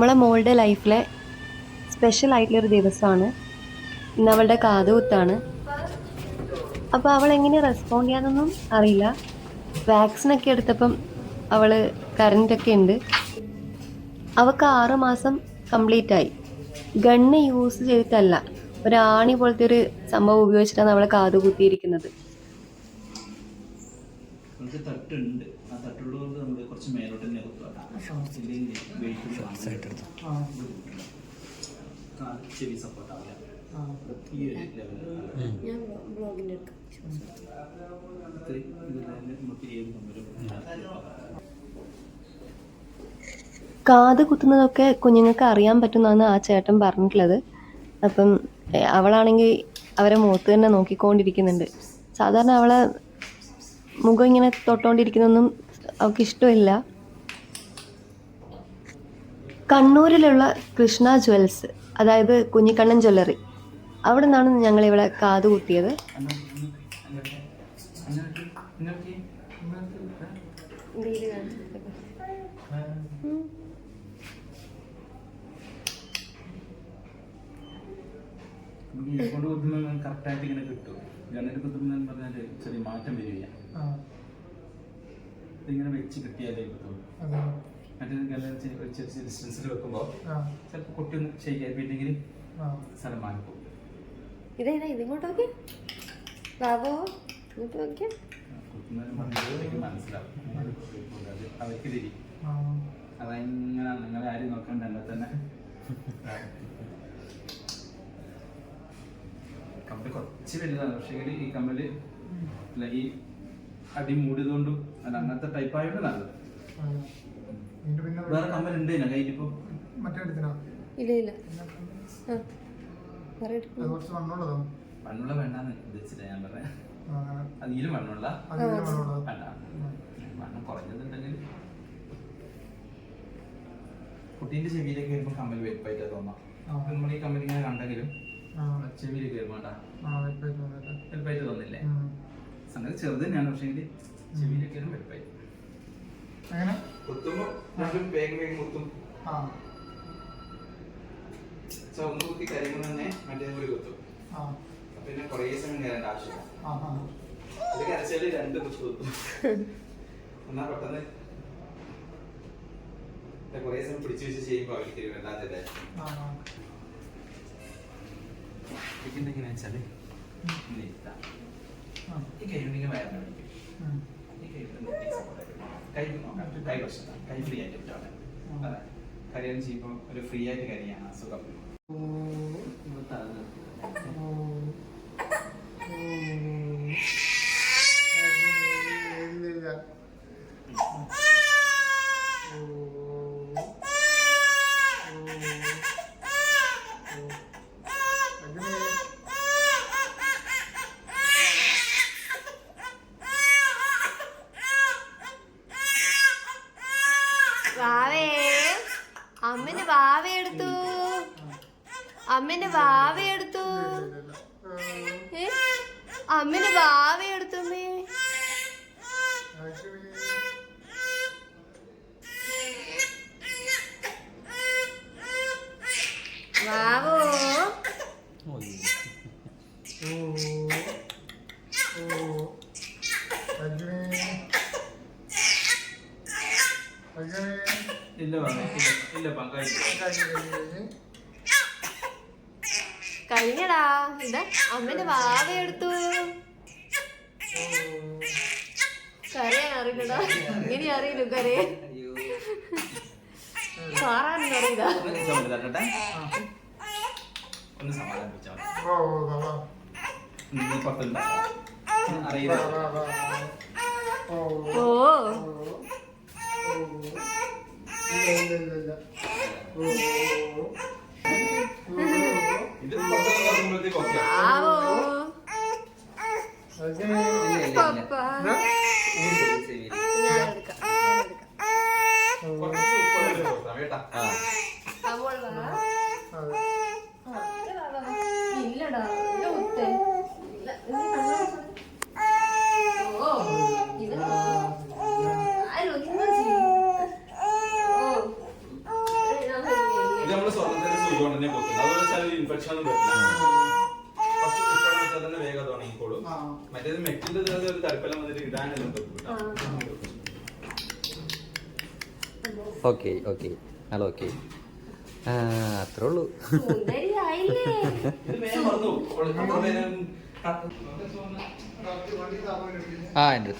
നമ്മളെ മോളുടെ ലൈഫിലെ സ്പെഷ്യൽ ആയിട്ടുള്ളൊരു ദിവസമാണ്. ഇന്ന് അവളുടെ കാതുകുത്താണ്. അപ്പോൾ അവൾ എങ്ങനെ റെസ്പോണ്ട് ചെയ്യാനൊന്നും അറിയില്ല. വാക്സിനൊക്കെ എടുത്തപ്പം അവൾ ഒക്കെ ഉണ്ട്. അവൾക്ക് ആറ് മാസം കംപ്ലീറ്റ് ആയി. Gun use ചെയ്തിട്ടല്ല. ഒരാണി പോലത്തെ ഒരു സംഭവം ഉപയോഗിച്ചിട്ടാണ് അവളെ കാതുകുത്തിയിരിക്കുന്നത്. തട്ടുണ്ട്. ആ തട്ടുള്ളത് നമ്മൾ കുറച്ച് മേലോട്ട് തന്നെ കുത്തുക ചെവി സപ്പോർട്ട് ആവില്ല. ഈ ഒരു ലെവലിൽ നമുക്ക് ഏത് നമ്പരും കാത് കുത്തുന്നതൊക്കെ കുഞ്ഞുങ്ങൾക്ക് അറിയാൻ പറ്റുന്നതാണ് ആ ചേട്ടൻ പറഞ്ഞിട്ടുള്ളത്. അപ്പം അവളാണെങ്കിൽ അവരെ മുഖത്ത് തന്നെ നോക്കിക്കൊണ്ടിരിക്കുന്നുണ്ട്. സാധാരണ അവളെ മുഖം ഇങ്ങനെ തൊട്ടുകൊണ്ടിരിക്കുന്നൊന്നും അവൾക്ക് ഇഷ്ടമില്ല. കണ്ണൂരിലുള്ള കൃഷ്ണ ജ്വൽസ് അതായത് കുഞ്ഞിക്കണ്ണൻ ജ്വല്ലറി അവിടെ നിന്നാണ് ഞങ്ങളിവിടെ കാത് കുത്തിയത്. കറക്റ്റായിട്ട് ഇങ്ങനെ കിട്ടും. എന്ന് പറഞ്ഞാൽ ചെറിയ മാറ്റം വരികയില്ല ഇതിങ്ങനെ വെച്ച് കിട്ടിയാലേ കിട്ടുള്ളൂ മറ്റേ ഒരു ചെറിയ ഡിസ്റ്റൻസിൽ വെക്കുമ്പോൾ ചിലപ്പോൾ കുട്ടി ഒന്ന് ശരിയായിട്ടുണ്ടെങ്കിൽ സ്ഥലം മാറിപ്പോകും ഇതേതാ ഇതിങ്ങോട്ട് നോക്കി ബാബോ ഇങ്ങോട്ട് നോക്കിയാ? കുത്തുന്നതിന് പറഞ്ഞാൽ എനിക്ക് മനസ്സിലാവും. അവർക്ക് തിരി അതെങ്ങനെ നിങ്ങളെ ആരും നോക്കണ്ട എന്നെ തന്നെ. കമ്പനി കുറച്ച് വലുതാണ്. പക്ഷേ ഈ കമ്പനി ഈ അടി മൂടിയതുകൊണ്ടും അല്ല അങ്ങനത്തെ ടൈപ്പ് ആയതുകൊണ്ട് നല്ലത്. പിന്നെ വേറെ കമ്മൽ ഉണ്ട് ഇതിനെ കയ്യിലിപ്പോ മറ്റേ എടുത്തിനോ? ഇല്ല ഇല്ല. ആ. വേറെ അത് കുറച്ച് മണ്ണുള്ള വേണ്ടാന്ന് ഉദ്ദേശിച്ചില്ല ഞാൻ പറഞ്ഞത് അങ്ങനെ അതിലും മണ്ണുള്ള അതിന് വേണ്ട. മണ്ണം കുറഞ്ഞതുണ്ടെങ്കിൽ കുട്ടീന്റെ ചെവിയിലേക്ക് വരുമ്പോൾ കമ്മൽ വെപ്പായിട്ടാ തോന്നാം. ആ. നമ്മൾ ഈ കമ്മൽ ഇങ്ങനെ കണ്ടെങ്കിലും ആ. ചെവിയിലേക്ക് ആ വെപ്പായിട്ട് വന്നിട്ട് വെപ്പായിട്ട് തോന്നില്ലേ? ഉം. സംഗതി ചെറുത് തന്നെയാണ് പക്ഷേ എങ്കിൽ ചെവിയിലൊക്കെ വെപ്പായി. അങ്ങനെ വേഗം വേഗം കുത്തും. ആ. സോ ഒന്ന് കുത്തി കരിയുമ്പോൾ തന്നെ മറ്റേ കൂടി കുത്തും. പിന്നെ കുറേ സമയം കയറേണ്ട ആവശ്യമില്ല. ആ ആ. അത് കരച്ചാൽ രണ്ട് കുത്തു കുത്തും. എന്നാ പെട്ടെന്ന്? കുറേ സമയം പിടിച്ചു വെച്ച് ചെയ്യുമ്പോൾ അവർക്ക് എങ്ങനെയാ വെച്ചാൽ? ഈ കൈ ഉണ്ടെങ്കിൽ വയറിനെ പിടിക്കും. ഈ കൈ കൊണ്ട് ഈ support ആയിട്ട് പിടിക്കും. കൈ നോക്കാം കൈ പ്രശ്നം കൈ ഫ്രീ ആയിട്ട് ഇട്ടാണ് അതെ. കരിയാൻ ചെയ്യുമ്പോൾ ഒരു ഫ്രീ ആയിട്ട് കരിയാണ്. ആ അമ്മന്റെ വാവ എടുത്തു? അമ്മന്റെ വാവ എടുത്തു ഇല്ല ഇല്ല പങ്കാളില്ല കഴിഞ്ഞടാ. എന്താ അമ്മന്റെ വാവ എടുത്തു കരയാൻ അറിയില്ലടാ ഇങ്ങനെ അറിയില്ല കരയെ. പറ്റില്ല ഒന്ന് സമാധാനിപ്പിച്ചാൽ മതി നീ പുറത്തുണ്ട് അറിയില്ല ഓ ഇത് പുറത്തൊക്കെ നോക്കുമ്പോഴത്തേക്ക് ഓക്കെ ആവോ ഇല്ല ഇല്ല പപ്പ ഇല്ല ഞാൻ എടുക്കാം ഞാൻ എടുക്കാം കുറച്ച് ഉപ്പ് കൊടുക്കാം കേട്ടാ അവൾ വാ ആ, ഇത് വാ, വാ, വാ. ഇല്ലടാ ഇത് മുത്തേ ഇല്ല ഇത് കണ്ണാടി ഓ ഇത് ആരും ഒന്നും ചെയ്യും ഓ ഞാൻ ചെയ്താൽ തന്നെ വേഗം അത് ഉണങ്ങിക്കോളും ആ. മറ്റേത് മെറ്റിന്റെ ഒരു തരപ്പെല്ലാം വന്നിട്ട് ഇടാനെല്ലാം പറ്റും ഓക്കെ ഓക്കെ ഹലോ ഓക്കെ അത്രേ ഉള്ളൂ. ആ എന്റെ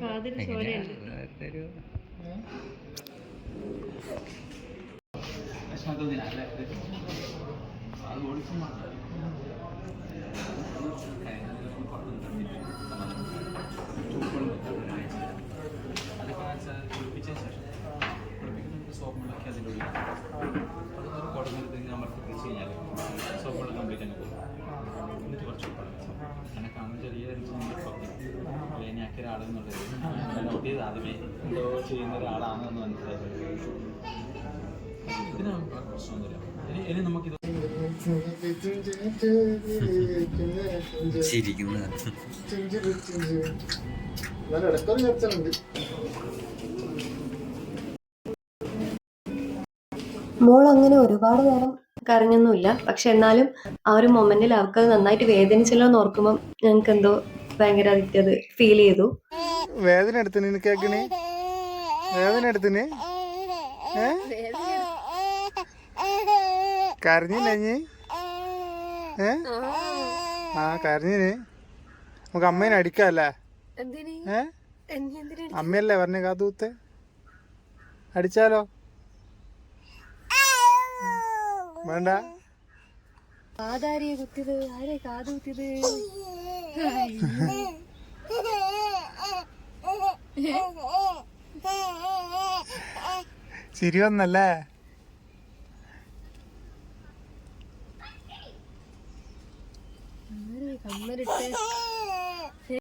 കാതിൽ ചോരയുണ്ട്. പക്ഷെ അതൊന്നും അല്ല ഇത് അത് ഓടിച്ചു കുളിപ്പിച്ചതിന് ശേഷം കുളിപ്പിക്കുന്ന സോപ്പ് വെള്ളമൊക്കെ അതിന്റെ ഉള്ളിൽ അതൊരു കുടഞ്ഞെടുത്ത് നമ്മൾ കഴിഞ്ഞാൽ കംപ്ലീറ്റ് അങ്ങ് പോകും എന്നിട്ട് കുറച്ച് ഉപ്പ് ഇടും. അങ്ങനെ കാണുന്ന ചെറിയ ലേനിയാക്കിയ ഒരാളെന്നുള്ളത് നോട്ട് ചെയ്ത് ആദ്യമേ എന്തോ ചെയ്യുന്ന ഒരാളാണെന്ന് മനസ്സിലായത് ഇതിന് പ്രശ്നമൊന്നുമില്ല ഇനി ഇനി നമുക്കിത് ചിരിക്കുന്ന. ചർച്ചയുണ്ട്. മോൾ അങ്ങനെ ഒരുപാട് നേരം കരഞ്ഞൊന്നുമില്ല. പക്ഷെ എന്നാലും ആ ഒരു മൊമെന്റിൽ അവർക്ക് അത് നന്നായിട്ട് വേദനിച്ചല്ലോ എന്ന് ഓർക്കുമ്പോൾ ഞങ്ങൾക്ക് എന്തോ ഭയങ്കര അത് ഫീൽ ചെയ്തു. വേദന എടുത്തിന് നിനക്ക് കേക്കണേ വേദന എടുത്തിന് കരഞ്ഞില്ലേ ഏ? ആ കരഞ്ഞിന്. നമുക്ക് അമ്മേനെ അടിക്കാല്ലേ? ഏ? അമ്മയല്ലേ പറഞ്ഞ കാതൂത്തെ അടിച്ചാലോ? വേണ്ട. കാതാരിയെ കുത്തിയത്? ആരെ കാത് കുത്തിയത് ചിരി വന്നല്ലേ? അമ്മ